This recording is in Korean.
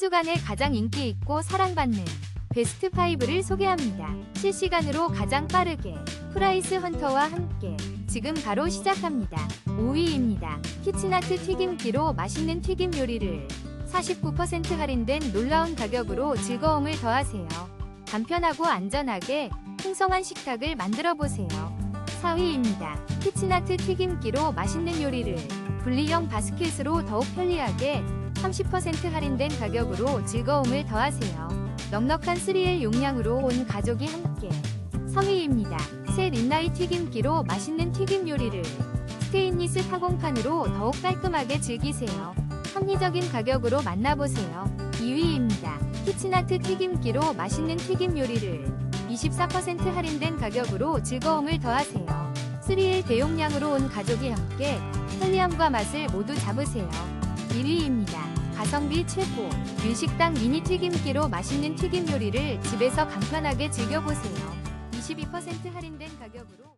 주간에 가장 인기 있고 사랑받는 베스트 5를 소개합니다. 실시간으로 가장 빠르게 프라이스 헌터와 함께 지금 바로 시작합니다. 5위입니다. 키친아트 튀김기로 맛있는 튀김 요리를 49% 할인된 놀라운 가격으로 즐거움을 더하세요. 간편하고 안전하게 풍성한 식탁을 만들어 보세요. 4위입니다. 키친아트 튀김기로 맛있는 요리를 분리형 바스켓으로 더욱 편리하게 30% 할인된 가격으로 즐거움을 더하세요. 넉넉한 3L 용량으로 온 가족이 함께 3위입니다. 새 린나이 튀김기로 맛있는 튀김 요리를 스테인리스 타공판으로 더욱 깔끔하게 즐기세요. 합리적인 가격으로 만나보세요. 2위입니다. 키친아트 튀김기로 맛있는 튀김 요리를 24% 할인된 가격으로 즐거움을 더하세요. 3일 대용량으로 온 가족이 함께 편리함과 맛을 모두 잡으세요. 1위입니다. 가성비 최고 윤식당 미니 튀김기로 맛있는 튀김 요리를 집에서 간편하게 즐겨보세요. 22% 할인된 가격으로